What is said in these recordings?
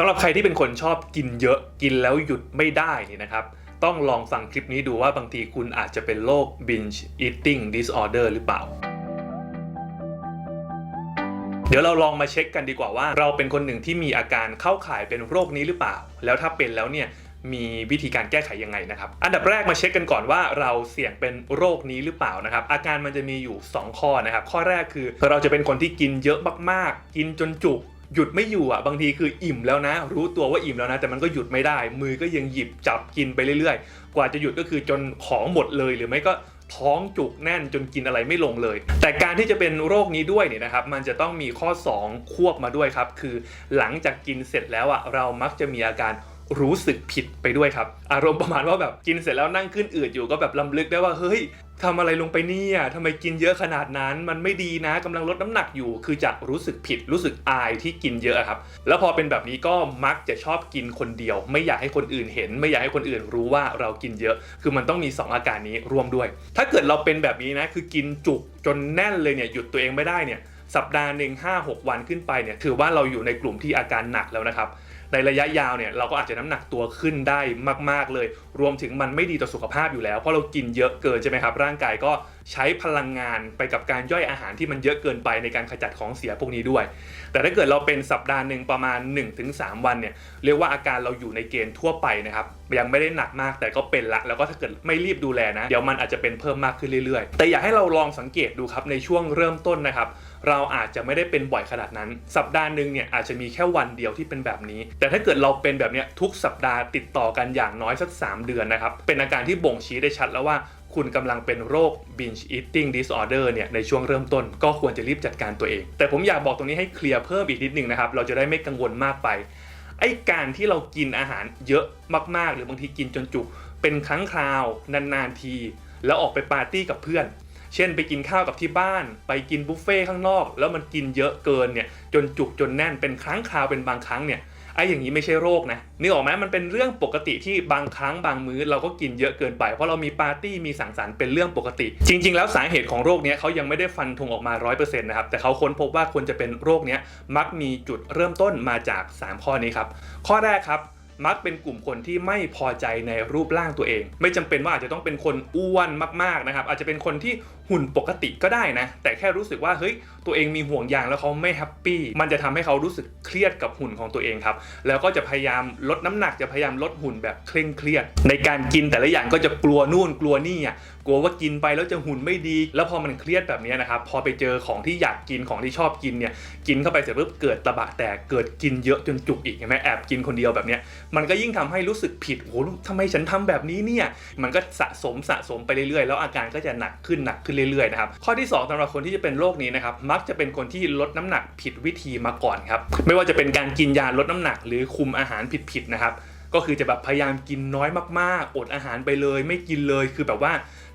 สำหรับใครที่เป็นคนชอบกินเยอะกินแล้วหยุดไม่ได้นี่นะครับ ต้องลองฟังคลิปนี้ดูว่าบางทีคุณอาจจะเป็นโรค binge eating disorder หรือเปล่า เดี๋ยวเราลองมาเช็คกันดีกว่าว่า เราเป็นคนหนึ่งที่มีอาการเข้าข่ายเป็นโรคนี้หรือเปล่า แล้วถ้าเป็นแล้วเนี่ยมีวิธีการแก้ไขยังไงนะครับ อันดับแรกมาเช็คกันก่อนว่าเราเสี่ยงเป็นโรคนี้หรือเปล่านะครับ อาการมันจะมีอยู่ 2 ข้อนะครับ ข้อแรกคือเราจะเป็นคนที่กินเยอะมากๆ กินจนจุก หยุดไม่อยู่อะบางทีคืออิ่มแล้วนะ รู้ตัวว่าอิ่มแล้วนะ แต่มันก็หยุดไม่ได้ มือก็ยังหยิบจับกินไปเรื่อยๆ กว่าจะหยุดก็คือจนของหมดเลยหรือไม่ก็ท้องจุกแน่นจนกินอะไรไม่ลงเลย แต่การที่จะเป็นโรคนี้ด้วยเนี่ยนะครับ มันจะต้องมีข้อ 2 ควบมาด้วยครับ คือหลังจากกินเสร็จแล้วอะเรามักจะมีอาการรู้สึกผิดไปด้วยครับ อารมณ์ประมาณว่าแบบกินเสร็จแล้วนั่งขึ้นอืดอยู่ก็แบบลำลึกได้ว่าเฮ้ย ทำอะไรลงไปเนี่ยทำไมกินเยอะขนาดนั้น มันไม่ดีนะกำลังลดน้ำหนักอยู่ คือจะรู้สึกผิดรู้สึกอายที่กินเยอะครับ แล้วพอเป็นแบบนี้ก็มักจะชอบกินคนเดียว ไม่อยากให้คนอื่นเห็น ไม่อยากให้คนอื่นรู้ว่าเรากินเยอะ คือมันต้องมี 2 อาการนี้ร่วมด้วย ถ้าเกิดเราเป็นแบบนี้นะ คือกินจุกจนแน่นเลยเนี่ยหยุดตัวเองไม่ได้เนี่ยสัปดาห์หนึ่งห้าหกวันขึ้นไปเนี่ยถือว่าเราอยู่ในกลุ่มที่อาการหนักแล้วนะครับ ในระยะยาวเนี่ยเราก็อาจจะน้ำหนักตัวขึ้นได้มาก ๆเลย รวมถึงมันไม่ดีต่อสุขภาพอยู่แล้ว เพราะเรากินเยอะเกินใช่ไหมครับ ร่างกายก็ใช้พลังงานไปกับการย่อยอาหารที่มันเยอะเกินไปในการขจัดของเสียพวกนี้ด้วย แต่ถ้าเกิดเราเป็นสัปดาห์หนึ่งประมาณ 1-3 วันเนี่ยเรียกว่าอาการเราอยู่ในเกณฑ์ทั่วไปนะครับยังไม่ได้หนักมากแต่ก็เป็นละ แล้วก็ถ้าเกิดไม่รีบดูแลนะ เดี๋ยวมันอาจจะเป็นเพิ่มมากขึ้นเรื่อยๆ แต่อยากให้เราลองสังเกตดูครับในช่วงเริ่มต้นนะครับ เราอาจจะไม่ได้เป็นบ่อยขนาดนั้น สัปดาห์หนึ่งเนี่ยอาจจะมีแค่วันเดียวที่เป็นแบบนี้ แต่ถ้าเกิดเราเป็นแบบเนี้ยทุกสัปดาห์ติดต่อกันอย่างน้อยสัก 3 เดือนนะครับ เป็นอาการที่บ่งชี้ได้ชัดแล้วว่าคุณกำลังเป็นโรค binge eating disorder เนี่ยในช่วงเริ่มต้นก็ควรจะรีบจัดการตัวเอง แต่ผมอยากบอกตรงนี้ให้เคลียร์เพิ่มอีกนิดนึงนะครับ เราจะได้ไม่กังวลมากไป ไอ้การที่เรากินอาหารเยอะมากๆ หรือบางทีกินจนจุกเป็นครั้งคราว นานๆที แล้วออกไปปาร์ตี้กับเพื่อน เช่นไปกินข้าวกับที่บ้าน ไปกินบุฟเฟ่ข้างนอก แล้วมันกินเยอะเกินเนี่ยจนจุกจนแน่นเป็นครั้งคราวเป็นบางครั้งเนี่ยไอ้อย่างนี้ไม่ใช่โรคนะนึกออกไหมมันเป็นเรื่องปกติที่บางครั้งบางมื้อเราก็กินเยอะเกินไป เพราะเรามีปาร์ตี้มีสังสรรค์เป็นเรื่องปกติ จริง ๆ แล้วสาเหตุของโรคเนี้ยเขายังไม่ได้ฟันธงออกมา 100%นะครับแต่เขาค้นพบว่าคนจะเป็นโรคเนี้ยมักมีจุดเริ่มต้นมาจาก 3 ข้อนี้ครับข้อแรกครับมักเป็นกลุ่มคนที่ไม่พอใจในรูปร่างตัวเอง ไม่จำเป็นว่าอาจจะต้องเป็นคนอ้วนมากๆนะครับอาจจะเป็นคนที่ หุ่นปกติก็ได้นะ แต่แค่รู้สึกว่าเฮ้ยตัวเองมีห่วงยางแล้วเขาไม่แฮปปี้มันจะทำให้เขารู้สึกเครียดกับหุ่นของตัวเองครับ แล้วก็จะพยายามลดน้ำหนักจะพยายามลดหุ่นแบบเคร่งเครียด ในการกินแต่ละอย่างก็จะกลัวนู่นกลัวนี่อะกลัวว่ากินไปแล้วจะหุ่นไม่ดี แล้วพอมันเครียดแบบนี้นะครับพอไปเจอของที่อยากกินของที่ชอบกินเนี่ยกินเข้าไปเสร็จปุ๊บเกิดตะบะแตกเกิดกินเยอะจนจุกอีกเห็นไหมแอบกินคนเดียวแบบเนี้ยมันก็ยิ่งทำให้รู้สึกผิดโอ้โหทำไมฉันทำแบบนี้เนี่ยมันก็สะสมสะสมไปเรื่อยๆ แล้วอาการก็จะหนักขึ้นหนักขึ้นเรื่อยๆนะครับข้อที่ 2สำหรับคนที่จะเป็นโรคนี้นะครับมักจะเป็นคนที่ลดน้ำหนักผิดวิธีมาก่อนครับไม่ว่าจะเป็นการกินยาลดน้ำหนัก หรือคุมอาหารผิดๆนะครับก็คือจะแบบพยายามกินน้อยมากๆ อดอาหารไปเลย ไม่กินเลยคือแบบว่า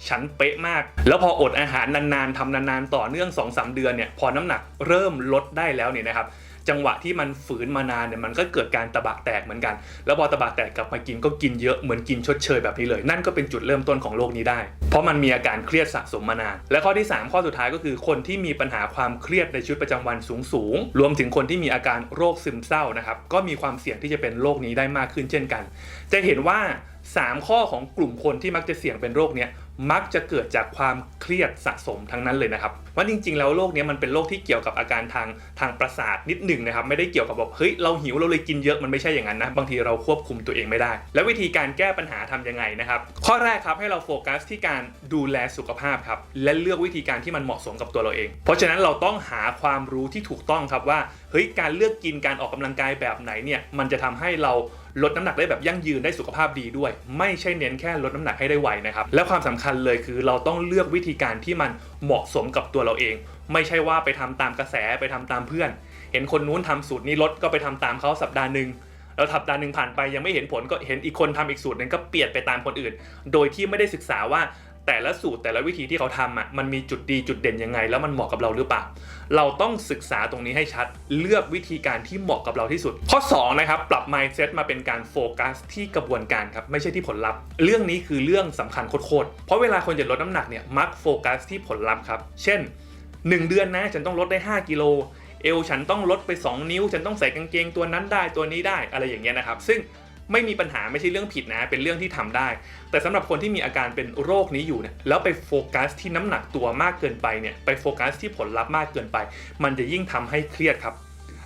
ฉันเป๊ะมาก แล้วพออดอาหารนานๆทำนานๆ ต่อเนื่อง2-3 เดือนเนี่ยพอน้ำหนักเริ่มลดได้แล้วเนี่ยนะครับ จังหวะที่มันฝืนมานานเนี่ยมันก็เกิดการตะบะแตกเหมือนกัน แล้วพอตะบะแตกกลับมากินก็กินเยอะเหมือนกินชดเชยแบบนี้เลย นั่นก็เป็นจุดเริ่มต้นของโรคนี้ได้ เพราะมันมีอาการเครียดสะสมมานาน และข้อที่ 3 ข้อสุดท้ายก็คือคนที่มีปัญหาความเครียดในชีวิตประจำวันสูงสูงๆรวมถึงคนที่มีอาการโรคซึมเศร้านะครับก็มีความเสี่ยงที่จะเป็นโรคนี้ได้มากขึ้นเช่นกัน จะเห็นว่า 3 ข้อของกลุ่มคนที่มักจะเสี่ยงเป็นโรคเนี้ย มักจะเกิดจากความเครียดสะสมทั้งนั้นเลยนะครับว่าจริงๆ แล้วโรคเนี้ยมันเป็นโรคที่เกี่ยวกับอาการทางทางประสาทนิดหนึ่งนะครับไม่ได้เกี่ยวกับแบบเฮ้ยเราหิวเราเลยกินเยอะมันไม่ใช่อย่างนั้นนะบางทีเราควบคุมตัวเองไม่ได้ แล้ววิธีการแก้ปัญหาทำยังไงนะครับข้อแรกครับให้เราโฟกัสที่การดูแลสุขภาพครับและเลือกวิธีการที่มันเหมาะสมกับตัวเราเอง เพราะฉะนั้นเราต้องหาความรู้ที่ถูกต้องครับว่าเฮ้ยการเลือกกินการออกกำลังกายแบบไหนเนี่ยมันจะทำให้เราลดน้ำหนักได้แบบยั่งยืนได้สุขภาพดีด้วย ไม่ใช่เน้นแค่ลดน้ำหนักให้ได้ไวนะครับและความสำคัญเลยคือเราต้องเลือกวิธีการที่มันเหมาะสมกับตัวเราเอง ไม่ใช่ว่าไปทำตามกระแสไปทำตามเพื่อน เห็นคนนู้นทำสูตรนี้ลดก็ไปทำตามเขาสัปดาห์หนึ่งแล้วสัปดาห์หนึ่งผ่านไปยังไม่เห็นผลก็เห็นอีกคนทำอีกสูตรหนึงก็เปลี่ยนไปตามคนอื่น โดยที่ไม่ได้ศึกษาว่า แต่ละสูตรแต่ละวิธีที่เขาทำอะมันมีจุดดีจุดเด่นยังไง แล้วมันเหมาะกับเราหรือเปล่า เราต้องศึกษาตรงนี้ให้ชัด เลือกวิธีการที่เหมาะกับเราที่สุด ข้อ2นะครับปรับ mindset มาเป็นการโฟกัสที่กระบวนการครับไม่ใช่ที่ผลลัพธ์ เรื่องนี้คือเรื่องสำคัญโคตรเพราะเวลาคนจะลดน้ำหนักเนี่ยมักโฟกัสที่ผลลัพธ์ครับเช่น 1 เดือนนะฉันต้องลดได้ 5 กิโลเอวฉันต้องลดไป 2 นิ้ว ฉันต้องใส่กางเกงตัวนั้นได้ตัวนี้ได้อะไรอย่างเงี้ยนะครับ ซึ่ง ไม่มีปัญหาไม่ใช่เรื่องผิดนะ เป็นเรื่องที่ทำได้ แต่สำหรับคนที่มีอาการเป็นโรคนี้อยู่เนี่ยแล้วไปโฟกัสที่น้ำหนักตัวมากเกินไปเนี่ยไปโฟกัสที่ผลลัพธ์มากเกินไป มันจะยิ่งทำให้เครียดครับ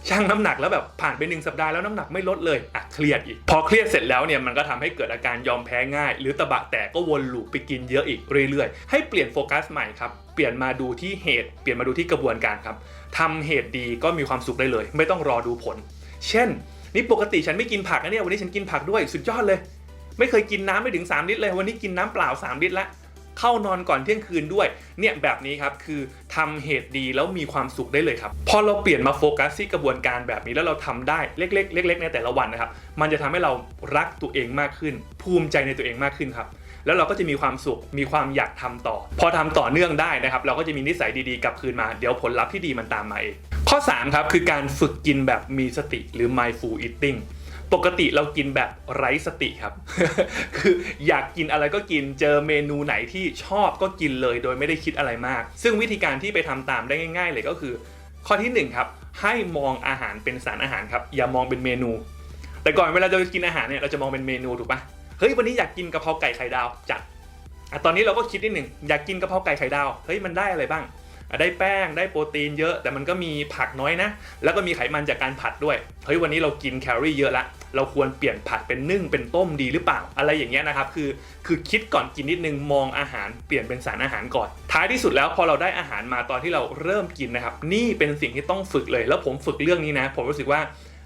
ชั่งน้ำหนักแล้วแบบผ่านไปหนึ่งสัปดาห์แล้วน้ำหนักไม่ลดเลยอะเครียดอีก พอเครียดเสร็จแล้วเนี่ยมันก็ทำให้เกิดอาการยอมแพ้ง่าย หรือตะบะแตกก็วนลูปไปกินเยอะอีกเรื่อยๆ ให้เปลี่ยนโฟกัสใหม่ครับ เปลี่ยนมาดูที่เหตุเปลี่ยนมาดูที่กระบวนการครับทำเหตุดีก็มีความสุขได้เลย ไม่ต้องรอดูผล เช่น นี่ปกติฉันไม่กินผักนะเนี่ยวันนี้ฉันกินผักด้วยสุดยอดเลย ไม่เคยกินน้ำไม่ถึง 3 ลิตรเลย วันนี้กินน้ำเปล่า 3 ลิตรละเข้านอนก่อนเที่ยงคืนด้วย เนี่ยแบบนี้ครับคือทำเหตุดีแล้วมีความสุขได้เลยครับ พอเราเปลี่ยนมาโฟกัสที่กระบวนการแบบนี้แล้วเราทำได้เล็กๆเล็กๆในแต่ละวันนะครับ มันจะทำให้เรารักตัวเองมากขึ้น ภูมิใจในตัวเองมากขึ้นครับ แล้วเราก็จะมีความสุขมีความอยากทำต่อ พอทำต่อเนื่องได้นะครับ เราก็จะมีนิสัยดีๆกลับคืนมา เดี๋ยวผลลัพธ์ที่ดีมันตามมาเองข้อ 3 ครับ คือการฝึกกินแบบมีสติหรือ mindful eating ปกติเรากินแบบไร้สติครับ คืออยากกินอะไรก็กิน เจอเมนูไหนที่ชอบก็กินเลยโดยไม่ได้คิดอะไรมาก ซึ่งวิธีการที่ไปทำตามได้ง่าย ๆ เลยก็คือ ข้อที่หนึ่งครับ ให้มองอาหารเป็นสารอาหารครับ อย่ามองเป็นเมนู แต่ก่อนเวลาเราจะกินอาหารเนี่ย เราจะมองเป็นเมนูถูกปะ เฮ้ยวันนี้อยากกินกะเพราไก่ไข่ดาวจัดอะตอนนี้เราก็คิดนิดหนึ่งอยากกินกะเพราไก่ไข่ดาวเฮ้ยมันได้อะไรบ้างได้แป้งได้โปรตีนเยอะ แต่มันก็มีผักน้อยนะ แล้วก็มีไขมันจากการผัดด้วยเฮ้ยวันนี้เรากินแคลอรี่เยอะละเราควรเปลี่ยนผัดเป็นนึ่งเป็นต้มดีหรือเปล่า อะไรอย่างเงี้ยนะครับคือคือคิดก่อนกินนิดนึงมองอาหารเปลี่ยนเป็นสารอาหารก่อน ท้ายที่สุดแล้วพอเราได้อาหารมาตอนที่เราเริ่มกินนะครับนี่เป็นสิ่งที่ต้องฝึกเลย แล้วผมฝึกเรื่องนี้นะ ผมรู้สึกว่า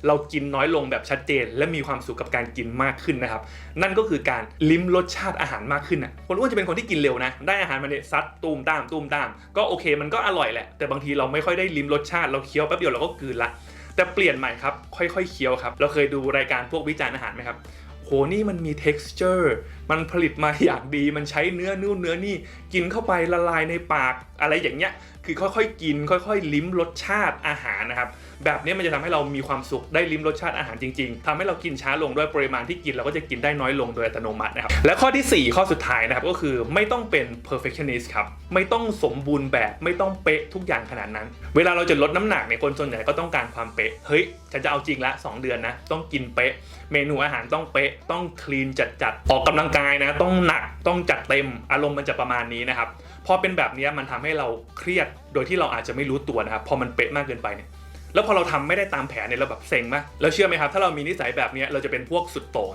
เรากินน้อยลงแบบชัดเจน และมีความสุขกับการกินมากขึ้นนะครับ นั่นก็คือการลิ้มรสชาติอาหารมากขึ้นนะคนอ้วนจะเป็นคนที่กินเร็วนะ ได้อาหารมาเนี่ยซัดตูมตามตูมตาม ก็โอเคมันก็อร่อยแหละ แต่บางทีเราไม่ค่อยได้ลิ้มรสชาติเราเคี้ยวแป๊บเดียวเราก็กลืนละ แต่เปลี่ยนใหม่ครับค่อยๆเคี้ยวครับเราเคยดูรายการพวกวิจารณ์อาหารไหมครับโหนี่มันมี texture มันผลิตมาอย่างดี มันใช้เนื้อนู่นเนื้อนี่กินเข้าไปละลายในปากอะไรอย่างเงี้ย คือค่อยๆกิน ค่อยๆ ลิ้มรสชาติอาหารนะครับ แบบนี้มันจะทำให้เรามีความสุขได้ลิ้มรสชาติอาหารจริง ๆทำให้เรากินช้าลงด้วยปริมาณที่กินเราก็จะกินได้น้อยลงโดยอัตโนมัตินะครับ และข้อทีสี่ 4 ข้อสุดท้ายนะครับก็คือไม่ต้องเป็น perfectionist ครับ ไม่ต้องสมบูรณ์แบบไม่ต้องเป๊ะทุกอย่างขนาดนั้น เวลาเราจะลดน้ำหนักเนี่ยคนส่วนใหญ่ก็ต้องการความเป๊ะ เฮ้ยฉันจะเอาจริงละ 2 เดือนนะ ต้องกินเป๊ะ เมนูอาหารต้องเป๊ะ ต้องคลีนจัดๆ ออกกำลังกายายนะต้องหนักต้องจัดเต็มอารมณ์มันจะประมาณนี้นะครับพอเป็นแบบนี้มันทำให้เราเครียดโดยที่เราอาจจะไม่รู้ตัวนะครับพอมันเป๊ะมากเกินไปเนี่ยแล้วพอเราทำไม่ได้ตามแผนเนี่ยเราแบบเซ็งมากแล้วเชื่อไหมครับ ถ้าเรามีนิสัยแบบนี้เราจะเป็นพวกสุดโต่ง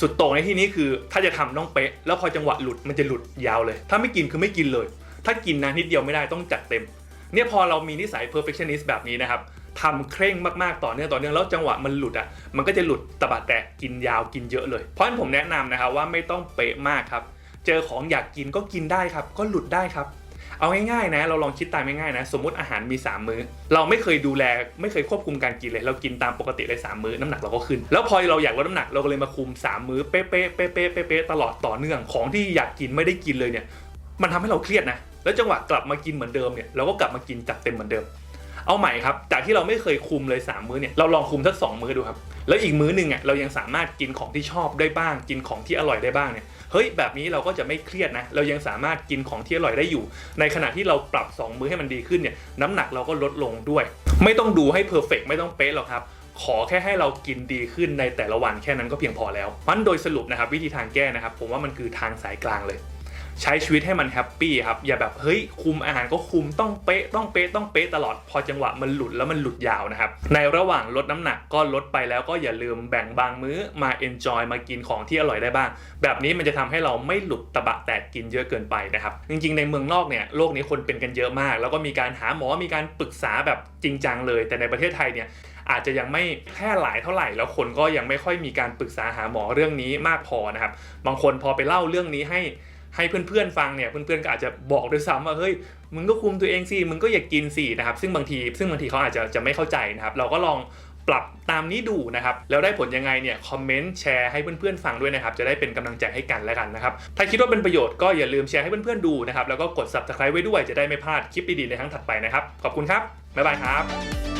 สุดโต่งในที่นี้คือ ถ้าจะทำต้องเป๊ะ แล้วพอจังหวะหลุดมันจะหลุดยาวเลย ถ้าไม่กินคือไม่กินเลย ถ้ากินนะนิดเดียวไม่ได้ต้องจัดเต็ม เนี่ยพอเรามีนิสัย perfectionist แบบนี้นะครับ ทำเคร่งมากๆต่อเนื่องต่อเนื่องแล้วจังหวะมันหลุดอะมันก็จะหลุดตะบัดแตกกินยาวกินเยอะเลย เพราะฉะนั้นผมแนะนำนะครับว่าไม่ต้องเป๊ะมากครับ เจอของอยากกินก็กินได้ครับ ก็หลุดได้ครับ เอาง่ายๆนะ เราลองคิดตามง่ายๆนะ สมมติอาหารมี 3 มื้อ เราไม่เคยดูแลไม่เคยควบคุมการกินเลย เรากินตามปกติเลย3มื้อน้ำหนักเราก็ขึ้น แล้วพอเราอยากลดน้ำหนักเราก็เลยมาคุม 3 มื้อเป๊ะๆเป๊ะๆเป๊ะๆเป๊ะๆตลอดต่อเนื่องของที่อยากกินไม่ได้กินเลยเนี่ย มันทำให้เราเครียดนะแล้วจังหวะกลับมากินเหมือนเดิมเนี่ยเราก็กลับมากินจัดเต็มเหมือนเดิม เอาใหม่ครับ จากที่เราไม่เคยคุมเลย 3 มื้อเนี่ยเราลองคุมสักสองมื้อดูครับ แล้วอีกมื้อหนึ่งอะเรายังสามารถกินของที่ชอบได้บ้าง กินของที่อร่อยได้บ้างเนี่ยเฮ้ยแบบนี้เราก็จะไม่เครียดนะเรายังสามารถกินของที่อร่อยได้อยู่ ในขณะที่เราปรับ 2 มื้อให้มันดีขึ้นเนี่ยน้ำหนักเราก็ลดลงด้วย ไม่ต้องดูให้เพอร์เฟกไม่ต้องเป๊ะหรอกครับขอแค่ให้เรากินดีขึ้นในแต่ละวันแค่นั้นก็เพียงพอแล้วเพราะฉะนั้นโดยสรุปนะครับวิธีทางแก้นะครับ ผมว่ามันคือทางสายกลางเลย ใช้ชีวิตให้มันแฮปปี้ครับอย่าแบบเฮ้ยคุมอาหารก็คุมต้องเป๊ะต้องเป๊ะต้องเป๊ะตลอดพอจังหวะมันหลุดแล้วมันหลุดยาวนะครับในระหว่างลดน้ำหนักก็ลดไปแล้วก็อย่าลืมแบ่งบางมื้อมา enjoy มากินของที่อร่อยได้บ้าง แบบนี้มันจะทำให้เราไม่หลุดตะบะแตกกินเยอะเกินไปนะครับจริงๆ ในเมืองนอกเนี่ยโลกนี้คนเป็นกันเยอะมาก แล้วก็มีการหาหมอมีการปรึกษาแบบจริงจังเลย แต่ในประเทศไทยเนี่ยอาจจะยังไม่แพร่หลายเท่าไหร่ แล้วคนก็ยังไม่ค่อยมีการปรึกษาหาหมอเรื่องนี้มากพอนะครับบางคนพอไปเล่าเรื่องนี้ให้ ให้เพื่อนๆฟังเนี่ยเพื่อนๆก็อาจจะบอกด้วยซ้ำว่าเฮ้ยมึงก็คุมตัวเองสิมึงก็อย่ากินสินะครับซึ่งบางที ซึ่งบางทีเขาอาจจะจะไม่เข้าใจนะครับเราก็ลองปรับตามนี้ดูนะครับ แล้วได้ผลยังไงเนี่ยคอมเมนต์แชร์ให้เพื่อนๆฟังด้วยนะครับ จะได้เป็นกำลังใจให้กันแล้วกันนะครับ ถ้าคิดว่าเป็นประโยชน์ก็อย่าลืมแชร์ให้เพื่อนๆดูนะครับ แล้วก็กด subscribe ไว้ด้วยจะได้ไม่พลาดคลิปดีๆในครั้งถัดไปนะครับ ขอบคุณครับ บ๊ายบายครับ